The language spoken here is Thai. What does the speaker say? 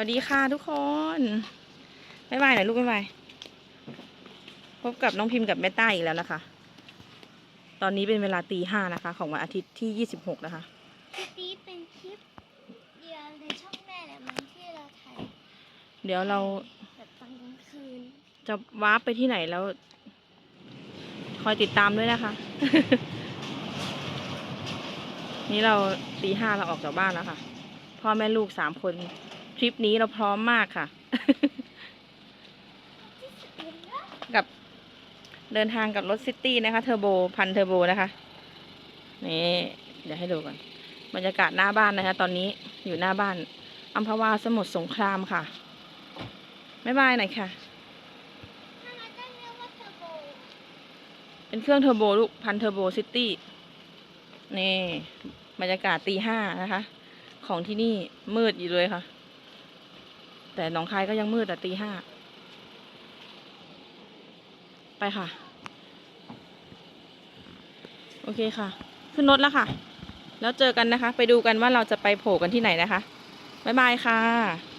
วัสดีค่ะทุกคนบ๊ายบายหน่อยลูกบ๊ายบาย พบกับน้องพิมพ์กับแม่ต้าอีกแล้วนะคะ ตอนนี้เป็นเวลาตีห้านะคะ ของวันอาทิตย์ที่ยี่สิบหกนะคะ คลิปนี้เป็นคลิปเดียวในช่องแม่แหละมันที่เราถ่ายเดี๋ยวเราแบบตอนกลางคืน จะวาร์ปไปที่ไหนแล้ว คอยติดตามด้วยนะคะ นี่เราตีห้าเราออกจากบ้านแล้วค่ะ พ่อแม่ลูกสามคน ทริปนี้เราพร้อมมากค่ะ กับเดินทางกับรถซิตี้นะคะ เทอร์โบพันเทอร์โบนะคะ นี่ เดี๋ยวให้ดูก่อนบรรยากาศหน้าบ้านนะคะ ตอนนี้อยู่หน้าบ้านอัมพวาสมุทรสงครามค่ะบ๊ายบายหน่อยค่ะถ้ามันต้องเรียกว่าเทอร์โบเป็นเครื่องเทอร์โบลูกพันเทอร์โบซิตี้นี่บรรยากาศตีห้านะคะ ของที่นี่มืดอยู่เลยค่ะ แต่หนองคายก็ยังมืดแต่ตีห้า ไปค่ะ โอเคค่ะ ขึ้นรถแล้วค่ะ แล้วเจอกันนะคะ ไปดูกันว่าเราจะไปโผล่กันที่ไหนนะคะ บ๊ายบายค่ะ